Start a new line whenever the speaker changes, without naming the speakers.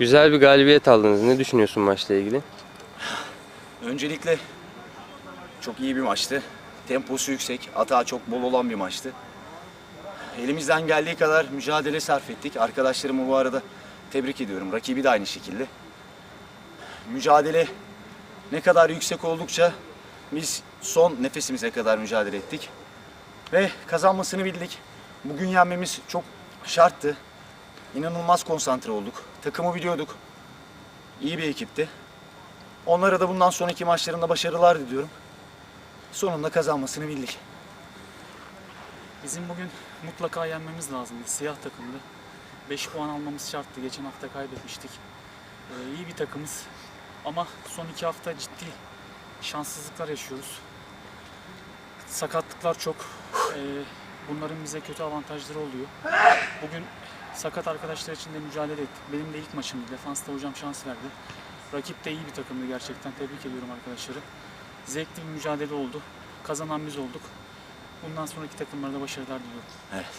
Güzel bir galibiyet aldınız. Ne düşünüyorsun maçla ilgili?
Öncelikle çok iyi bir maçtı. Temposu yüksek, atağı çok bol olan bir maçtı. Elimizden geldiği kadar mücadele sarf ettik. Arkadaşlarımı bu arada tebrik ediyorum. Rakibi de aynı şekilde. Mücadele ne kadar yüksek oldukça biz son nefesimize kadar mücadele ettik. Ve kazanmasını bildik. Bugün yenmemiz çok şarttı. İnanılmaz konsantre olduk. Takımı biliyorduk. İyi bir ekipti. Onlara da bundan sonraki maçlarında başarılar diliyorum. Sonunda kazanmasını bildik.
Bizim bugün mutlaka yenmemiz lazımdı. Siyah takımdı. 5 puan almamız şarttı. Geçen hafta kaybetmiştik. Ee, iyi bir takımız. Ama son iki hafta ciddi şanssızlıklar yaşıyoruz. Sakatlıklar çok. Ee, bunların bize kötü avantajları oluyor. Bugün sakat arkadaşlar için de mücadele ettik. Benim de ilk maçımdı. Defansta hocam şans verdi. Rakip de iyi bir takımdı gerçekten. Tebrik ediyorum arkadaşları. Zevkli bir mücadele oldu. Kazanan biz olduk. Bundan sonraki takımlarda başarılar diliyorum.
Evet.